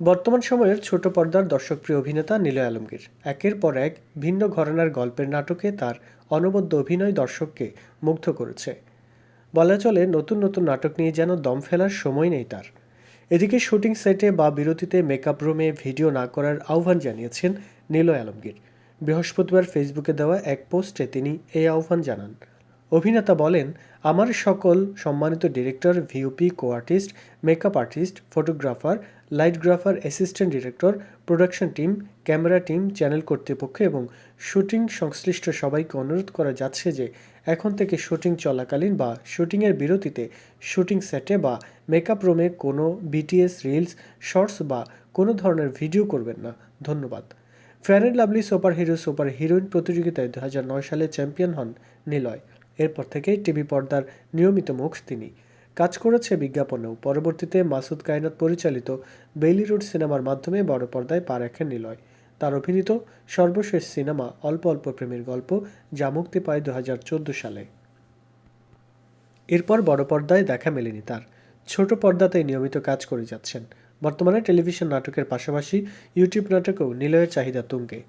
বর্তমান সময়ের ছোট পর্দার দর্শকপ্রিয় অভিনেতা নিলয় আলমগীর। একের পর এক ভিন্ন ঘরানার গল্পের নাটকে তার অনবদ্য অভিনয় দর্শককে মুগ্ধ করেছে। বলা চলে, নতুন নতুন নাটক নিয়ে যেন দম ফেলার সময় নেই তার। এদিকে শুটিং সেটে বা বিরতিতে মেকআপ রুমে ভিডিও না করার আহ্বান জানিয়েছেন নিলয় আলমগীর। বৃহস্পতিবার ফেসবুকে দেওয়া এক পোস্টে তিনি এই আহ্বান জানান। অভিনেতা বলেন, আমার সকল সম্মানিত director ভিওপি co artist makeup artist photographer লাইটগ্রাফার assistant director production team camera team channel কর্তৃপক্ষ এবং শুটিং সংশ্লিষ্ট সবাইকে অনুরোধ করা যাচ্ছে যে, এখন থেকে শুটিং চলাকালীন বা শুটিংয়ের বিরতিতে শুটিং সেটে বা মেকআপ রুমে কোনো বিটিএস রিলস শর্টস বা কোনো ধরনের ভিডিও করবেন না। ধন্যবাদ। Fair and Lovely super hero super heroine প্রতিযোগিতায় দু হাজার নয় সালে চ্যাম্পিয়ন হন নিলয়। এরপর থেকেই টিভি পর্দার নিয়মিত মুখ তিনি। কাজ করেছে বিজ্ঞাপনেও পরবর্তীতে মাসুদ কায়নাত পরিচালিত বেইলি রোড সিনেমার মাধ্যমে বড় পর্দায় পা রাখেন নিলয়। তার অভিনীত সর্বশেষ সিনেমা অল্প অল্প প্রেমের গল্প যা মুক্তি পায় দু হাজার চোদ্দ সালে। এরপর বড় পর্দায় দেখা মেলেনি তার। ছোট পর্দাতে নিয়মিত কাজ করে যাচ্ছেন। বর্তমানে টেলিভিশন নাটকের পাশাপাশি ইউটিউব নাটকেও নিলয়ের চাহিদা তুঙ্গে।